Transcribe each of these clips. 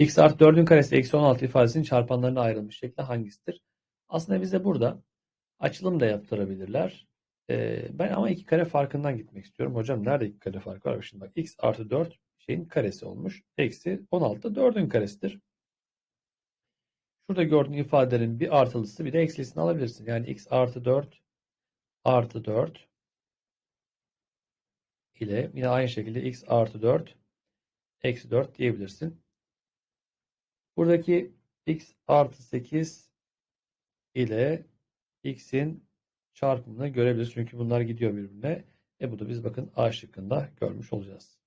x artı 4'ün karesi eksi 16 ifadesinin çarpanlarına ayrılmış şekli hangisidir? Aslında bize burada açılım da yaptırabilirler. Ee, ben ama iki kare farkından gitmek istiyorum. Hocam nerede iki kare farkı var? Şimdi bak x artı 4 şeyin karesi olmuş. Eksi 16 da 4'ün karesidir. Şurada gördüğün ifadelerin bir artılısı bir de eksilisini alabilirsin. Yani x artı 4 artı 4 ile yine aynı şekilde x artı 4 eksi 4 diyebilirsin. Buradaki x artı 8 ile x'in çarpımını görebiliriz. Çünkü bunlar gidiyor birbirine. E bu da biz bakın A şıkkında görmüş olacağız.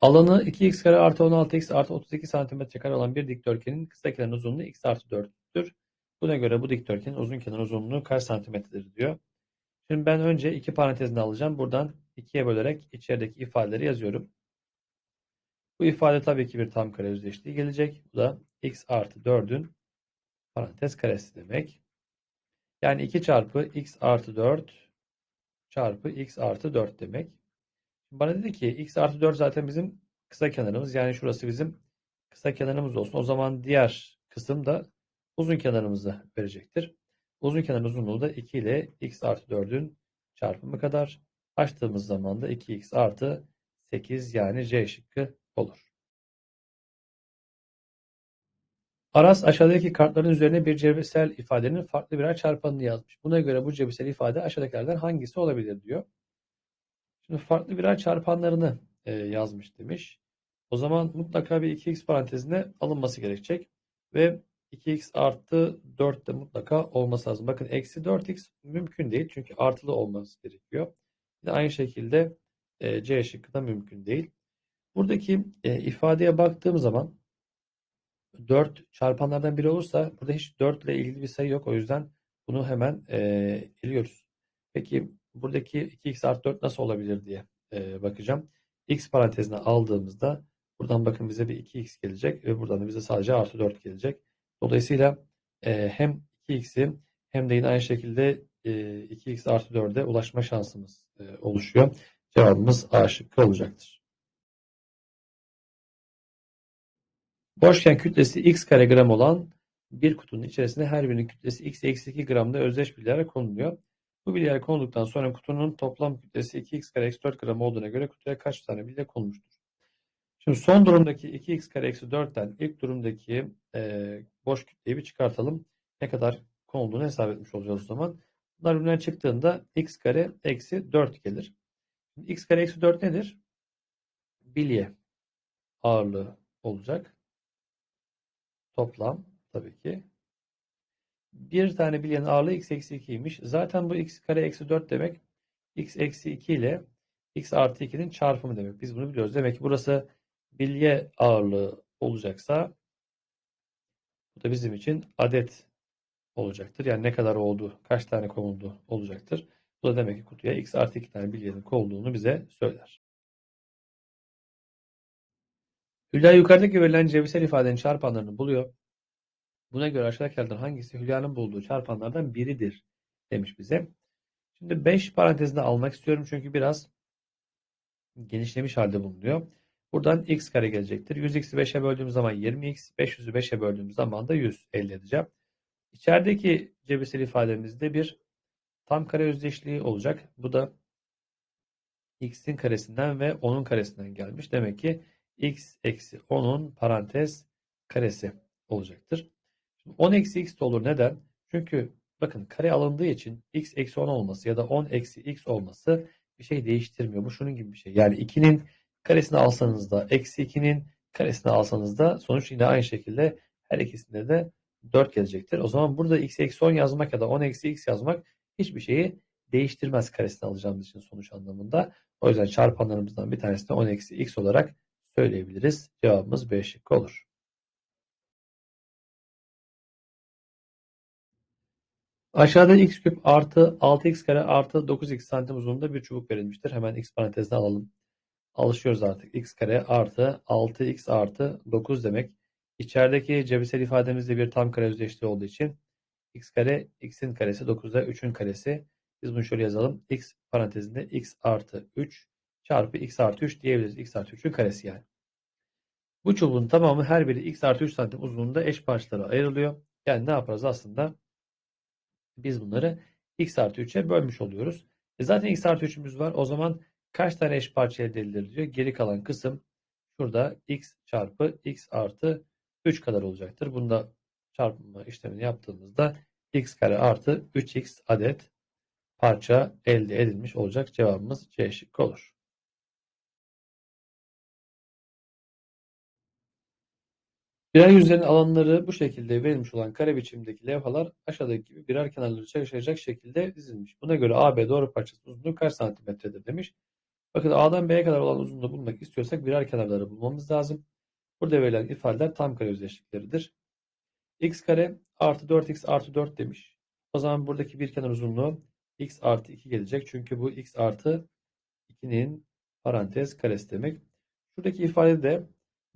Alanı 2x kare artı 16x artı 32 santimetre kare olan bir dikdörtgenin kısa kenar uzunluğu x artı 4'tür. Buna göre bu dikdörtgenin uzun kenar uzunluğu kaç santimetredir diyor. Şimdi ben önce iki parantezini alacağım. Buradan ikiye bölerek içerideki ifadeleri yazıyorum. Bu ifade tabii ki bir tam kare özdeşliği gelecek. Bu da x artı 4'ün parantez karesi demek. Yani 2 çarpı x artı 4 çarpı x artı 4 demek. Bana dedi ki x artı 4 zaten bizim kısa kenarımız. Yani şurası bizim kısa kenarımız olsun. O zaman diğer kısım da uzun kenarımızı verecektir. Uzun kenar uzunluğu da 2 ile x artı 4'ün çarpımı kadar. Açtığımız zaman da 2x artı 8 yani C şıkkı olur. Aras aşağıdaki kartların üzerine bir cebirsel ifadenin farklı birer çarpanını yazmış. Buna göre bu cebirsel ifade aşağıdakilerden hangisi olabilir diyor. Şimdi farklı birer çarpanlarını e, yazmış demiş. O zaman mutlaka bir 2x parantezine alınması gerekecek. Ve 2x artı 4 de mutlaka olması lazım. Bakın eksi 4x mümkün değil. Çünkü artılı olması gerekiyor. Yine aynı şekilde e, C şıkkı da mümkün değil. Buradaki e, ifadeye baktığım zaman 4 çarpanlardan biri olursa burada hiç 4 ile ilgili bir sayı yok. O yüzden bunu hemen e, eliyoruz. Peki buradaki 2x artı 4 nasıl olabilir diye e, bakacağım. x parantezine aldığımızda buradan bakın bize bir 2x gelecek ve buradan da bize sadece artı 4 gelecek. Dolayısıyla e, hem 2x'i hem de yine aynı şekilde e, 2x artı 4'e ulaşma şansımız e, oluşuyor. Cevabımız A şıkkı olacaktır. Boşken kütlesi x kare gram olan bir kutunun içerisinde her birinin kütlesi x eksi 2 gramda özdeş bilyara konuluyor. Bu bilyeler konulduktan sonra kutunun toplam kütlesi 2x kare eksi 4 gram olduğuna göre kutuya kaç tane bilye konulmuştur? Şimdi son durumdaki 2x kare eksi 4'ten ilk durumdaki e, boş kütleyi bir çıkartalım. Ne kadar konulduğunu hesap etmiş olacağız o zaman. Bunlar birbirinden çıktığında x kare eksi 4 gelir. Şimdi x kare eksi 4 nedir? Bilye ağırlığı olacak. Toplam tabii ki. Bir tane bilyenin ağırlığı x eksi 2'ymiş. Zaten bu x kare eksi 4 demek x eksi 2 ile x artı 2'nin çarpımı demek. Biz bunu biliyoruz. Demek ki burası bilye ağırlığı olacaksa bu da bizim için adet olacaktır. Yani ne kadar oldu, kaç tane konuldu olacaktır. Bu da demek ki kutuya x artı 2 tane bilyenin konulduğunu bize söyler. Hülya yukarıdaki verilen cebirsel ifadenin çarpanlarını buluyor. Buna göre aşağıdakilerden hangisi Hülya'nın bulduğu çarpanlardan biridir demiş bize. Şimdi 5 parantezinde almak istiyorum çünkü biraz genişlemiş halde bulunuyor. Buradan x kare gelecektir. 100x'i 5'e böldüğüm zaman 20x, 500'ü 5'e böldüğüm zaman da 100 elde edeceğim. İçerideki cebirsel ifademizde bir tam kare özdeşliği olacak. Bu da x'in karesinden ve 10'un karesinden gelmiş. Demek ki x eksi 10'un parantez karesi olacaktır. 10 eksi x de olur. Neden? Çünkü bakın kare alındığı için x eksi 10 olması ya da 10 eksi x olması bir şey değiştirmiyor. Bu şunun gibi bir şey. Yani 2'nin karesini alsanız da eksi 2'nin karesini alsanız da sonuç yine aynı şekilde her ikisinde de 4 gelecektir. O zaman burada x eksi 10 yazmak ya da 10 eksi x yazmak hiçbir şeyi değiştirmez karesini alacağımız için sonuç anlamında. O yüzden çarpanlarımızdan bir tanesi de 10 eksi x olarak söyleyebiliriz. Cevabımız B şıkkı olur. Aşağıda x küp artı 6x kare artı 9x santim uzunluğunda bir çubuk verilmiştir. Hemen x parantezine alalım. Alışıyoruz artık. x kare artı 6x artı 9 demek. İçerideki cebirsel ifademizde bir tam kare özdeşliği olduğu için x kare x'in karesi 9'da 3'ün karesi. Biz bunu şöyle yazalım. x parantezinde x artı 3 çarpı x artı 3 diyebiliriz. x artı 3'ün karesi yani. Bu çubuğun tamamı her biri x artı 3 santim uzunluğunda eş parçalara ayrılıyor. Yani ne yaparız aslında? Biz bunları x artı 3'e bölmüş oluyoruz. E zaten x artı 3'ümüz var. O zaman kaç tane eş parça elde edilir diyor. Geri kalan kısım şurada x çarpı x artı 3 kadar olacaktır. Bunda çarpma işlemini yaptığımızda x kare artı 3x adet parça elde edilmiş olacak. Cevabımız C şıkkı olur. Birer yüzlerin alanları bu şekilde verilmiş olan kare biçimdeki levhalar aşağıdaki gibi birer kenarları çalışacak şekilde dizilmiş. Buna göre AB doğru parçası uzunluğu kaç santimetredir demiş. Bakın A'dan B'ye kadar olan uzunluğu bulmak istiyorsak birer kenarları bulmamız lazım. Burada verilen ifadeler tam kare özdeşlikleridir. x kare artı 4x artı 4 demiş. O zaman buradaki bir kenar uzunluğu x artı 2 gelecek. Çünkü bu x artı 2'nin parantez karesi demek. Şuradaki ifade de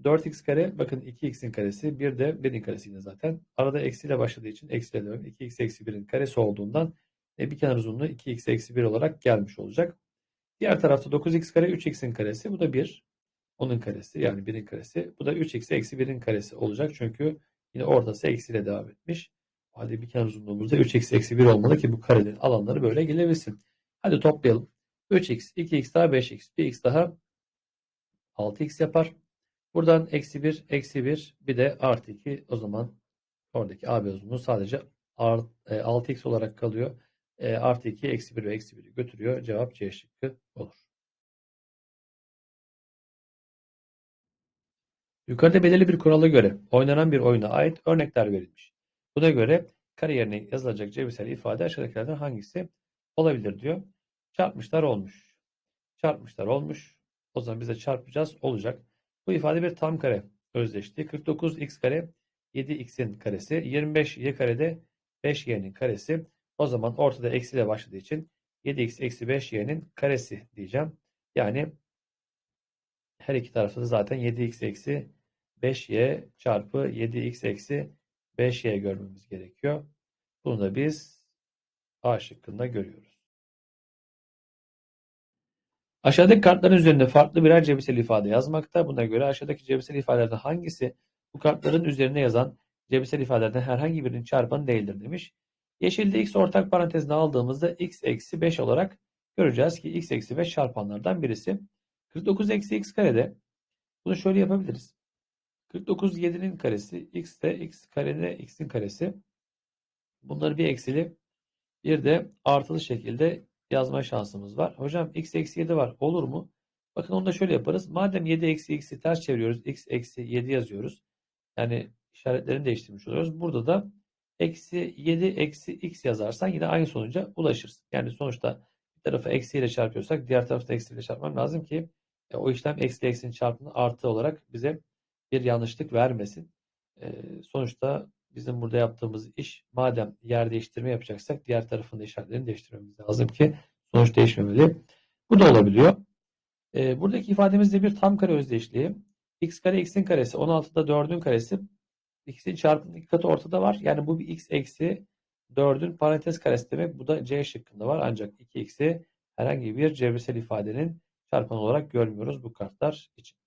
4x kare bakın 2x'in karesi bir de 1'in karesi yine zaten. Arada eksiyle başladığı için eksiyle devam. 2x eksi 1'in karesi olduğundan e, bir kenar uzunluğu 2x eksi 1 olarak gelmiş olacak. Diğer tarafta 9x kare 3x'in karesi. Bu da 1. Onun karesi yani 1'in karesi. Bu da 3x eksi 1'in karesi olacak. Çünkü yine ortası eksiyle devam etmiş. O halde bir kenar uzunluğumuz da 3x eksi 1 olmalı ki bu karelerin alanları böyle gelebilsin. Hadi toplayalım. 3x, 2x daha 5x, 1x daha 6x yapar. Buradan eksi 1, eksi 1 bir de artı 2 o zaman oradaki AB uzunluğu sadece art, e, 6x olarak kalıyor. E, artı 2, eksi 1 ve eksi 1'i götürüyor. Cevap C şıkkı olur. Yukarıda belirli bir kurala göre oynanan bir oyuna ait örnekler verilmiş. Buna göre kare yerine yazılacak cebirsel ifade aşağıdakilerden hangisi olabilir diyor. Çarpmışlar olmuş. Çarpmışlar olmuş. O zaman bize çarpacağız olacak. Bu ifade bir tam kare özdeşliği. 49x kare 7x'in karesi. 25y karede 5y'nin karesi. O zaman ortada eksiyle başladığı için 7x eksi 5y'nin karesi diyeceğim. Yani her iki tarafta da zaten 7x eksi 5y çarpı 7x eksi 5y görmemiz gerekiyor. Bunu da biz A şıkkında görüyoruz. Aşağıdaki kartların üzerinde farklı birer cebirsel ifade yazmakta. Buna göre aşağıdaki cebirsel ifadelerden hangisi bu kartların üzerine yazan cebirsel ifadelerden herhangi birinin çarpanı değildir demiş. Yeşilde x ortak parantezine aldığımızda x eksi 5 olarak göreceğiz ki x eksi 5 çarpanlardan birisi. 49 eksi x karede bunu şöyle yapabiliriz. 49 7'nin karesi x de x karede x'in karesi. Bunları bir eksili bir de artılı şekilde yazma şansımız var. Hocam x eksi 7 var olur mu? Bakın onu da şöyle yaparız. Madem 7 eksi x'i ters çeviriyoruz. x eksi 7 yazıyoruz. Yani işaretlerini değiştirmiş oluyoruz. Burada da eksi 7 eksi x yazarsan yine aynı sonuca ulaşırsın. Yani sonuçta bir tarafı eksiyle çarpıyorsak diğer tarafı da eksiyle çarpmam lazım ki e, o işlem eksi eksinin çarpımı artı olarak bize bir yanlışlık vermesin. E, sonuçta bizim burada yaptığımız iş madem yer değiştirme yapacaksak diğer tarafın da işaretlerini değiştirmemiz lazım ki sonuç değişmemeli. Bu da olabiliyor. E, buradaki ifademizde bir tam kare özdeşliği. x kare x'in karesi 16'da 4'ün karesi x'in çarpımının iki katı ortada var. Yani bu bir x eksi 4'ün parantez karesi demek. Bu da C şıkkında var. Ancak 2x'i herhangi bir cebirsel ifadenin çarpanı olarak görmüyoruz bu kartlar için.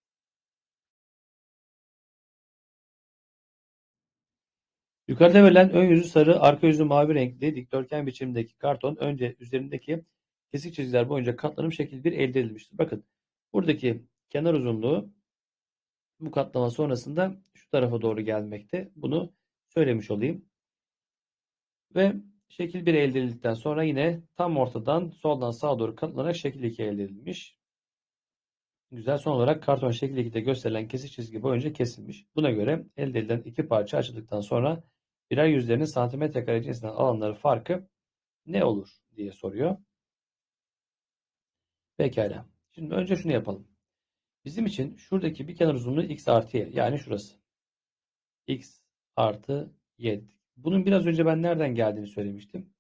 Yukarıda verilen ön yüzü sarı, arka yüzü mavi renkli dikdörtgen biçimindeki karton önce üzerindeki kesik çizgiler boyunca katlanım şekil 1 elde edilmiştir. Bakın buradaki kenar uzunluğu bu katlama sonrasında şu tarafa doğru gelmekte. Bunu söylemiş olayım. Ve şekil 1 elde edildikten sonra yine tam ortadan soldan sağa doğru katlanarak şekil 2 elde edilmiş. Güzel. Son olarak karton şekil 2'de gösterilen kesik çizgi boyunca kesilmiş. Buna göre elde edilen iki parça açıldıktan sonra birer yüzlerinin santimetre kare cinsinden alanları farkı ne olur diye soruyor. Pekala. Şimdi önce şunu yapalım. Bizim için şuradaki bir kenar uzunluğu x artı y. Yani şurası. x artı y. Bunun biraz önce ben nereden geldiğini söylemiştim.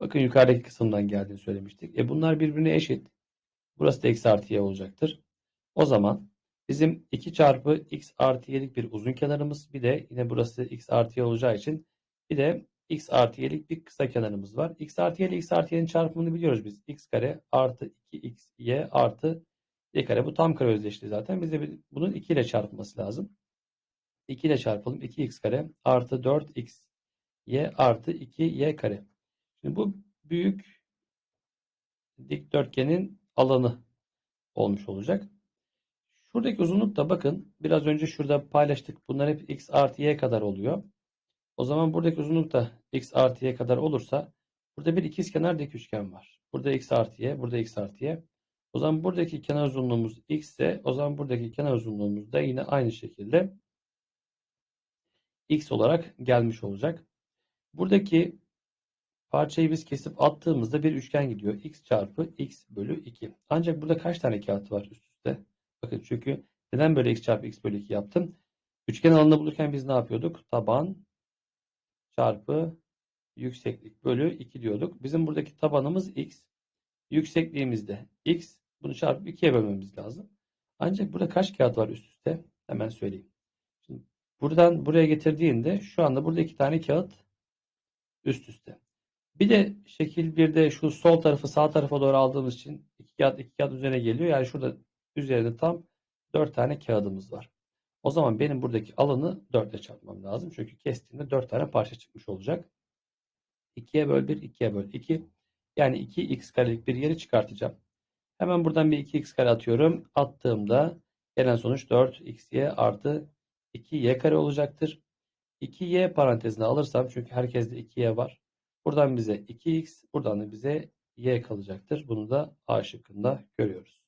Bakın yukarıdaki kısımdan geldiğini söylemiştik. E bunlar birbirine eşit. Burası da x artı y olacaktır. O zaman bizim 2 çarpı x artı y'lik bir uzun kenarımız. Bir de yine burası x artı y olacağı için bir de x artı y'lik bir kısa kenarımız var. x artı y ile x artı y'nin çarpımını biliyoruz biz. x kare artı 2x y artı y kare bu tam kare özdeşliği zaten. Bize bunun 2 ile çarpılması lazım. 2 ile çarpalım. 2x kare artı 4x y artı 2y kare. Şimdi bu büyük dikdörtgenin alanı olmuş olacak. Şuradaki uzunluk da bakın biraz önce şurada paylaştık. Bunlar hep x artı y kadar oluyor. O zaman buradaki uzunluk da x artı y kadar olursa burada bir ikizkenar dik üçgen var. Burada x artı y, burada x artı y. O zaman buradaki kenar uzunluğumuz x ise o zaman buradaki kenar uzunluğumuz da yine aynı şekilde x olarak gelmiş olacak. Buradaki parçayı biz kesip attığımızda bir üçgen gidiyor. x çarpı x bölü 2. Ancak burada kaç tane kağıt var üst üste? Bakın çünkü neden böyle x çarpı x bölü 2 yaptım? Üçgen alanını bulurken biz ne yapıyorduk? Taban çarpı yükseklik bölü 2 diyorduk. Bizim buradaki tabanımız x. Yüksekliğimiz de x. Bunu çarpıp 2'ye bölmemiz lazım. Ancak burada kaç kağıt var üst üste? Hemen söyleyeyim. Şimdi buradan buraya getirdiğinde şu anda burada iki tane kağıt üst üste. Bir de şekil 1'de şu sol tarafı sağ tarafa doğru aldığımız için iki kağıt iki kağıt üzerine geliyor. Yani şurada üzerinde tam 4 tane kağıdımız var. O zaman benim buradaki alanı 4 ile çarpmam lazım. Çünkü kestiğimde 4 tane parça çıkmış olacak. 2'ye böl 1, 2'ye böl 2. Yani 2x karelik bir yeri çıkartacağım. Hemen buradan bir 2x kare atıyorum. Attığımda gelen sonuç 4xy artı 2y kare olacaktır. 2y parantezine alırsam çünkü herkeste 2y var. Buradan bize 2x, buradan da bize y kalacaktır. Bunu da A şıkkında görüyoruz.